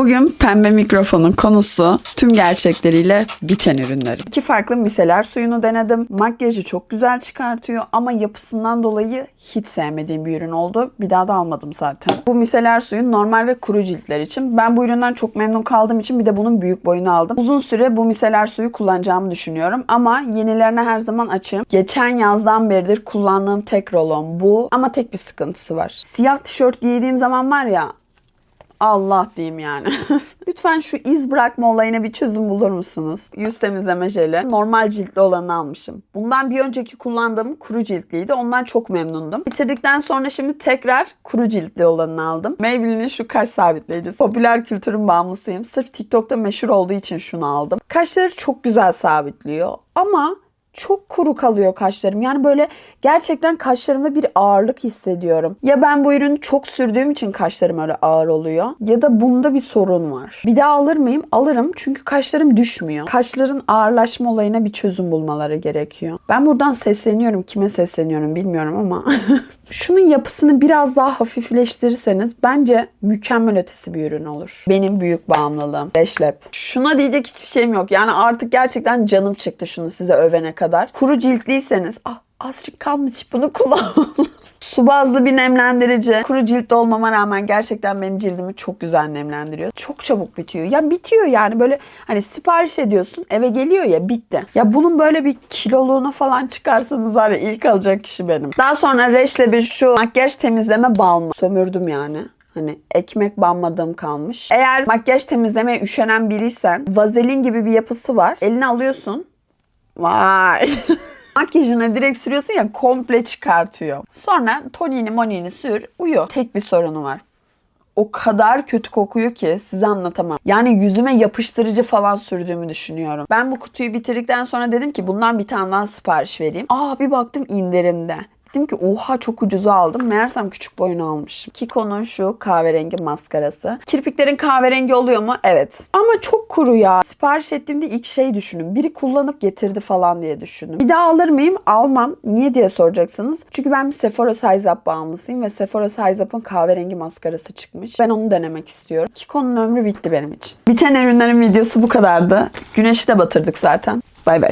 Bugün pembe mikrofonun konusu tüm gerçekleriyle biten ürünleri. İki farklı miseler suyunu denedim. Makyajı çok güzel çıkartıyor ama yapısından dolayı hiç sevmediğim bir ürün oldu. Bir daha da almadım zaten. Bu miseler suyu normal ve kuru ciltler için. Ben bu üründen çok memnun kaldığım için bir de bunun büyük boyunu aldım. Uzun süre bu miseler suyu kullanacağımı düşünüyorum ama yenilerine her zaman açığım. Geçen yazdan beridir kullandığım tek rolon bu ama tek bir sıkıntısı var. Siyah tişört giydiğim zaman var ya Allah diyeyim yani. Lütfen şu iz bırakma olayına bir çözüm bulur musunuz? Yüz temizleme jeli. Normal ciltli olanı almışım. Bundan bir önceki kullandığım kuru ciltliydi. Ondan çok memnundum. Bitirdikten sonra şimdi tekrar kuru ciltli olanını aldım. Maybelline'in şu kaş sabitleyicisi. Popüler kültürün bağımlısıyım. Sırf TikTok'ta meşhur olduğu için şunu aldım. Kaşları çok güzel sabitliyor ama çok kuru kalıyor kaşlarım. Yani böyle gerçekten kaşlarımda bir ağırlık hissediyorum. Ya ben bu ürünü çok sürdüğüm için kaşlarım öyle ağır oluyor. Ya da bunda bir sorun var. Bir daha alır mıyım? Alırım çünkü kaşlarım düşmüyor. Kaşların ağırlaşma olayına bir çözüm bulmaları gerekiyor. Ben buradan sesleniyorum. Kime sesleniyorum bilmiyorum ama şunun yapısını biraz daha hafifleştirirseniz bence mükemmel ötesi bir ürün olur. Benim büyük bağımlılığım. Reşlep. Şuna diyecek hiçbir şeyim yok. Yani artık gerçekten canım çıktı şunu size övene kadar. Kuru ciltliyseniz ah azıcık kalmış bunu kullanmalısınız. Su bazlı bir nemlendirici. Kuru ciltli olmama rağmen gerçekten benim cildimi çok güzel nemlendiriyor. Çok çabuk bitiyor. Ya bitiyor yani böyle hani sipariş ediyorsun eve geliyor ya bitti. Ya bunun böyle bir kiloluğunu falan çıkarsanız var ya ilk alacak kişi benim. Daha sonra Reş'le bir şu makyaj temizleme balmı. Sömürdüm yani. Hani ekmek banmadığım kalmış. Eğer makyaj temizlemeye üşenen biriysen vazelin gibi bir yapısı var. Eline alıyorsun. Vay. Makyajına direkt sürüyorsun ya komple çıkartıyor. Sonra tonini monini sür uyu. Tek bir sorunu var. O kadar kötü kokuyor ki size anlatamam. Yani yüzüme yapıştırıcı falan sürdüğümü düşünüyorum. Ben bu kutuyu bitirdikten sonra dedim ki bundan bir tane daha sipariş vereyim. Aa bir baktım indirimde. Dedim ki oha çok ucuza aldım. Meğersem küçük boyunu almışım. Kiko'nun şu kahverengi maskarası. Kirpiklerin kahverengi oluyor mu? Evet. Ama çok kuru ya. Sipariş ettiğimde ilk şey düşünün. Biri kullanıp getirdi falan diye düşündüm. Bir daha alır mıyım? Almam. Niye diye soracaksınız. Çünkü ben bir Sephora Size Up bağımlısıyım ve Sephora Size Up'ın kahverengi maskarası çıkmış. Ben onu denemek istiyorum. Kiko'nun ömrü bitti benim için. Biten ürünlerin videosu bu kadardı. Güneşi de batırdık zaten. Bay bay.